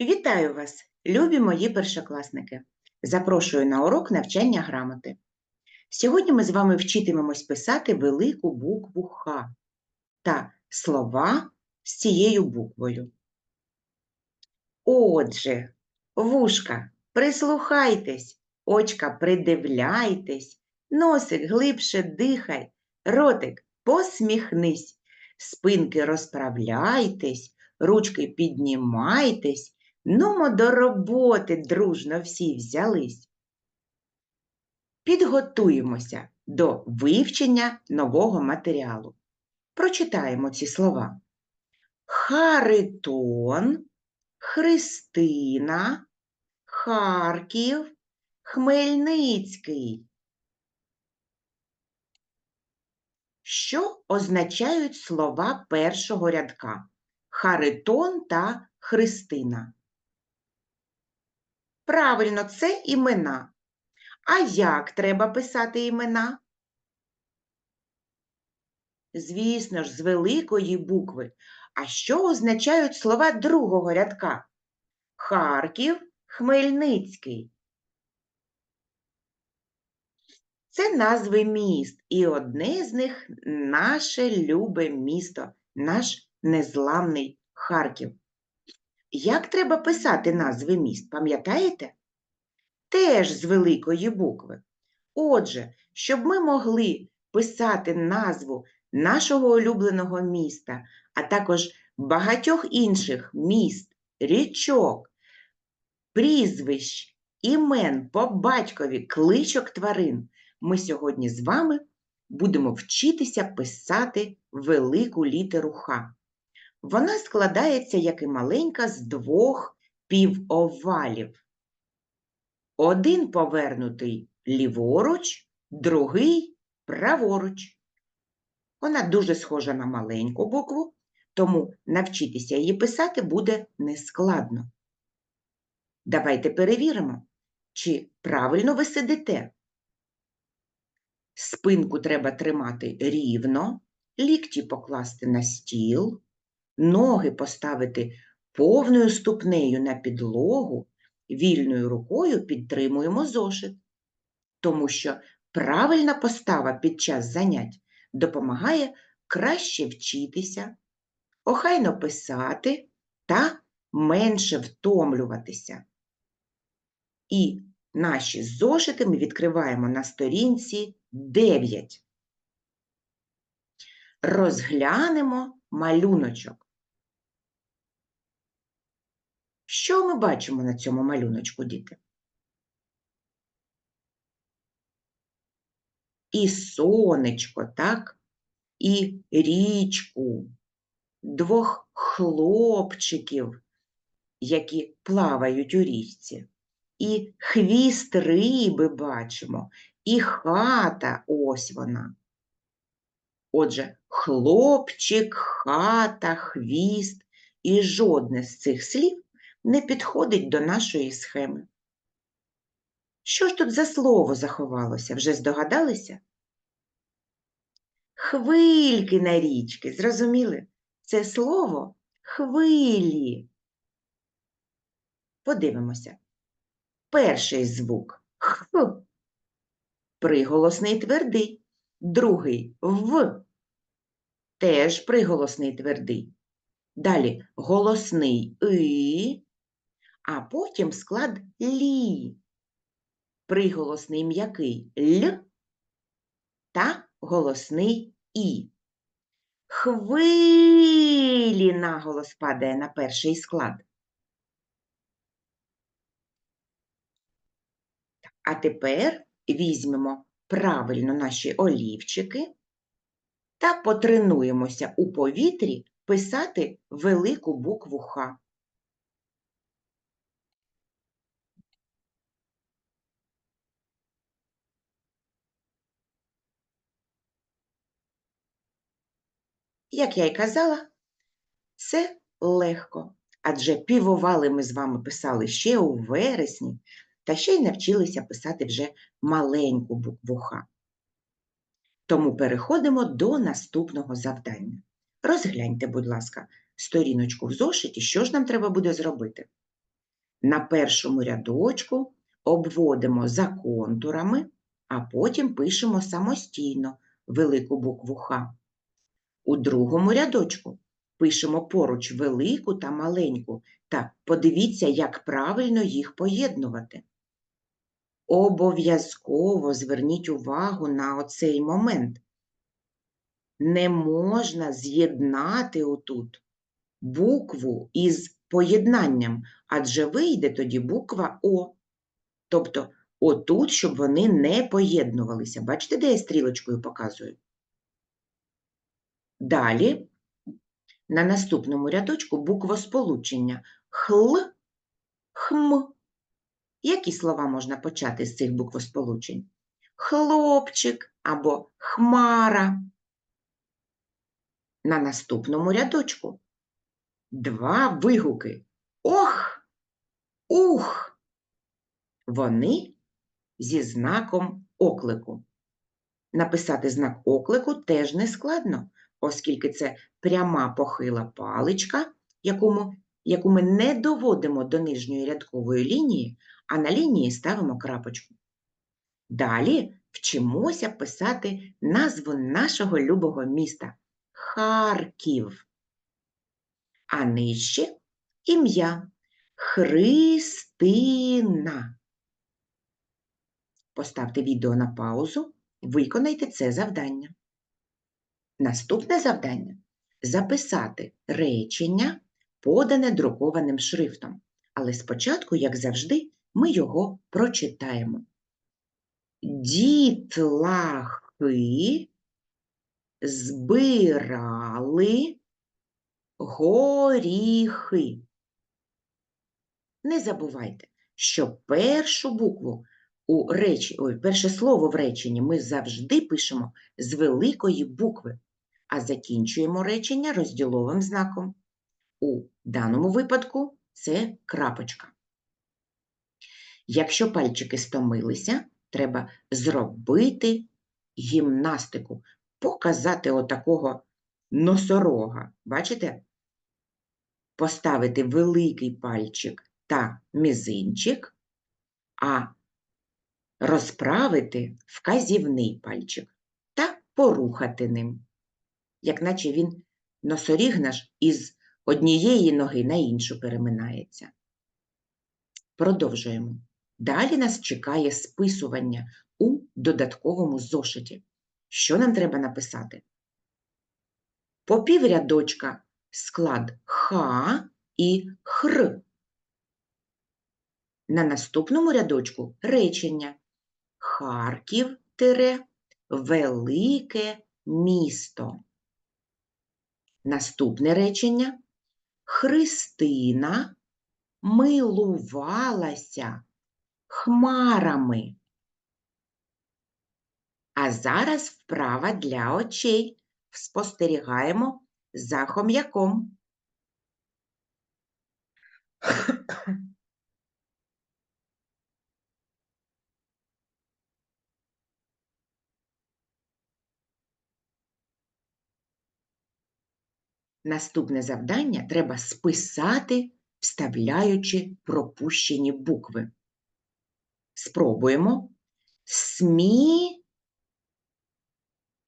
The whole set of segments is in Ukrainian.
Вітаю вас, любі мої першокласники! Запрошую на урок навчання грамоти. Сьогодні ми з вами вчитимемось писати велику букву Х та слова з цією буквою. Отже, вушка, прислухайтесь, очка придивляйтесь, носик глибше дихай, ротик посміхнись, спинки розправляйтесь, ручки піднімайтесь, нумо до роботи дружно всі взялись. Підготуємося до вивчення нового матеріалу. Прочитаємо ці слова. Харитон, Христина, Харків, Хмельницький. Що означають слова першого рядка? Харитон та Христина. Правильно, це імена. А як треба писати імена? Звісно ж, з великої букви. А що означають слова другого рядка? Харків, Хмельницький. Це назви міст, і одне з них наше любе місто, наш незламний Харків. Як треба писати назви міст, пам'ятаєте? Теж з великої букви. Отже, щоб ми могли писати назву нашого улюбленого міста, а також багатьох інших міст, річок, прізвищ, імен по батькові, кличок тварин, ми сьогодні з вами будемо вчитися писати велику літеру Х. Вона складається, як і маленька, з двох півовалів. Один повернутий ліворуч, другий праворуч. Вона дуже схожа на маленьку букву, тому навчитися її писати буде нескладно. Давайте перевіримо, чи правильно ви сидите. Спинку треба тримати рівно, лікті покласти на стіл, ноги поставити повною ступнею на підлогу, вільною рукою підтримуємо зошит, тому що правильна постава під час занять допомагає краще вчитися, охайно писати та менше втомлюватися. І наші зошити ми відкриваємо на сторінці 9. Розглянемо малюночок. Що ми бачимо на цьому малюночку, діти? І сонечко, так? І річку, двох хлопчиків, які плавають у річці, і хвіст риби бачимо, і хата ось вона. Отже, хлопчик, хата, хвіст і жодне з цих слів не підходить до нашої схеми. Що ж тут за слово заховалося? Вже здогадалися? Хвильки на річки, зрозуміли? Це слово хвилі. Подивимося. Перший звук Х. Приголосний твердий, другий В. Теж приголосний твердий. Далі голосний И, а потім склад лі. Приголосний м'який Л та голосний І. Хвилі наголос падає на перший склад. А тепер візьмемо правильно наші олівчики та потренуємося у повітрі писати велику букву Х. Як я й казала, це легко, адже півовали ми з вами писали ще у вересні, та ще й навчилися писати вже маленьку букву Х. Тому переходимо до наступного завдання. Розгляньте, будь ласка, сторіночку в зошиті, що ж нам треба буде зробити. На першому рядочку обводимо за контурами, а потім пишемо самостійно велику букву Х. У другому рядочку пишемо поруч велику та маленьку, та подивіться, як правильно їх поєднувати. Обов'язково зверніть увагу на оцей момент. Не можна з'єднати отут букву із поєднанням, адже вийде тоді буква О. Тобто отут, щоб вони не поєднувалися. Бачите, де я стрілочкою показую? Далі на наступному рядочку буквосполучення хл, хм. Які слова можна почати з цих буквосполучень? Хлопчик або хмара. На наступному рядочку два вигуки ох, ух. Вони зі знаком оклику. Написати знак оклику теж не складно, оскільки це пряма похила паличка, яку ми, яку ми не доводимо до нижньої рядкової лінії, а на лінії ставимо крапочку. Далі вчимося писати назву нашого любого міста Харків. А нижче ім'я Христина. Поставте відео на паузу, виконайте це завдання. Наступне завдання записати речення, подане друкованим шрифтом. Але спочатку, як завжди, ми його прочитаємо. Дітлахи збирали горіхи. Не забувайте, що першу букву у речі, ой, перше слово в реченні ми завжди пишемо з великої букви, а закінчуємо речення розділовим знаком. У даному випадку це крапочка. Якщо пальчики стомилися, треба зробити гімнастику, показати отакого носорога. Бачите? Поставити великий пальчик та мізинчик, а розправити вказівний пальчик та порухати ним, як наче він носоріг наш із однієї ноги на іншу переминається. Продовжуємо. Далі нас чекає списування у додатковому зошиті. Що нам треба написати? По піврядочка склад Х і Хр. На наступному рядочку речення Харків тире велике місто. Наступне речення Христина милувалася хмарами. А зараз вправа для очей. Спостерігаємо за хом'яком. Наступне завдання треба списати, вставляючи пропущені букви. Спробуємо. Смі.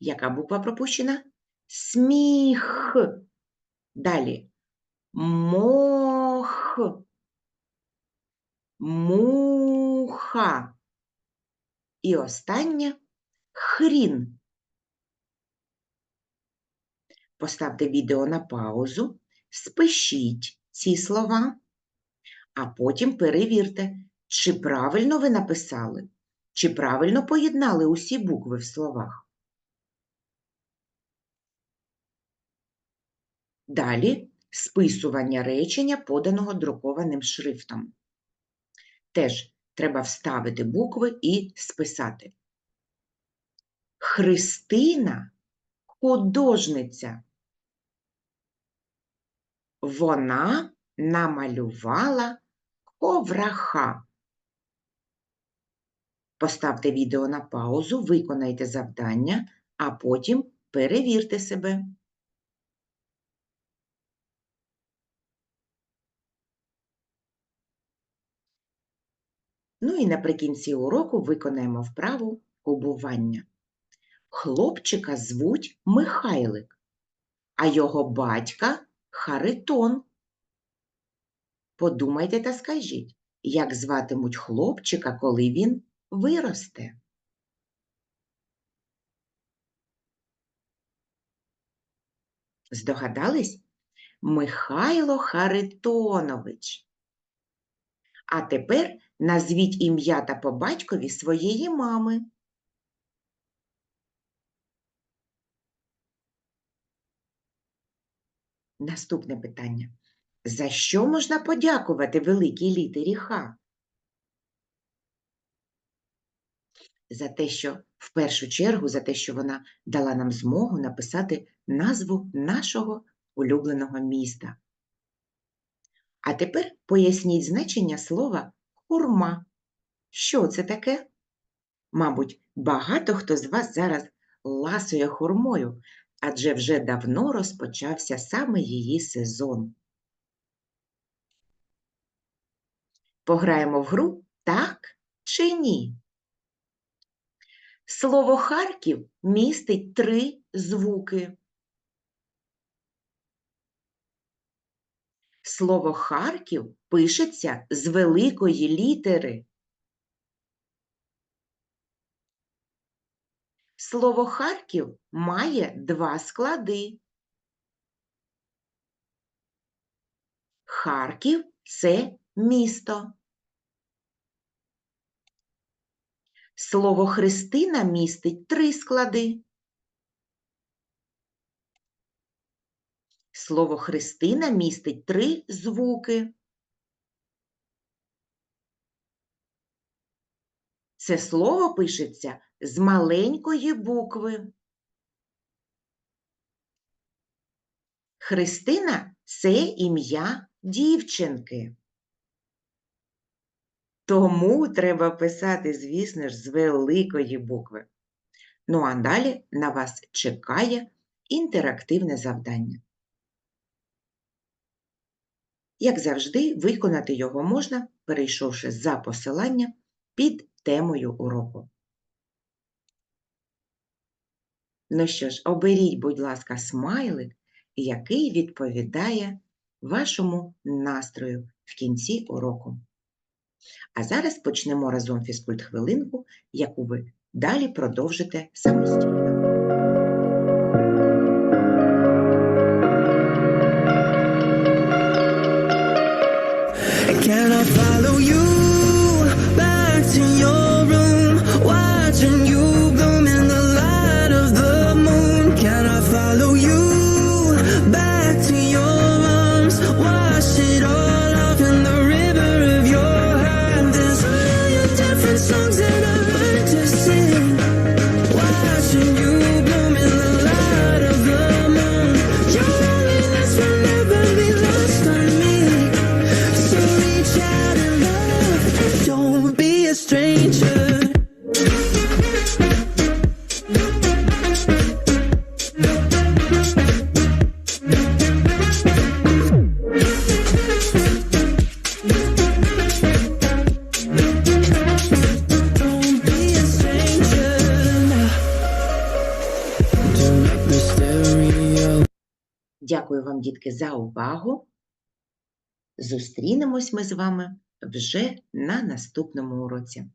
Яка буква пропущена? Сміх. Далі. Мох. Муха. І останнє хрін. Поставте відео на паузу, спишіть ці слова, а потім перевірте, чи правильно ви написали, чи правильно поєднали усі букви в словах. Далі списування речення, поданого друкованим шрифтом. Теж треба вставити букви і списати. Христина художниця. Вона намалювала ковраха. Поставте відео на паузу, виконайте завдання, а потім перевірте себе. Ну і наприкінці уроку виконаємо вправу кубування. Хлопчика звуть Михайлик, а його батька Харитон. Подумайте та скажіть, як зватимуть хлопчика, коли він виросте? Здогадались? Михайло Харитонович. А тепер назвіть ім'я та по батькові своєї мами. Наступне питання. За що можна подякувати великій літері Х? За те, що в першу чергу, за те, що вона дала нам змогу написати назву нашого улюбленого міста. А тепер поясніть значення слова хурма. Що це таке? Мабуть, багато хто з вас зараз ласує хурмою, адже вже давно розпочався саме її сезон. Пограємо в гру так чи ні? Слово Харків містить три звуки. Слово Харків пишеться з великої літери. Слово Харків має два склади. Харків це місто. Слово Христина містить три склади. Слово Христина містить три звуки. Це слово пишеться з маленької букви. Христина це ім'я дівчинки. Тому треба писати, звісно ж, з великої букви. Ну а далі на вас чекає інтерактивне завдання. Як завжди, виконати його можна, перейшовши за посилання під темою уроку. Ну що ж, оберіть, будь ласка, смайлик, який відповідає вашому настрою в кінці уроку. А зараз почнемо разом фізкульт-хвилинку, яку ви далі продовжите самостійно. Дякую вам, дітки, за увагу. Зустрінемось ми з вами вже на наступному уроці.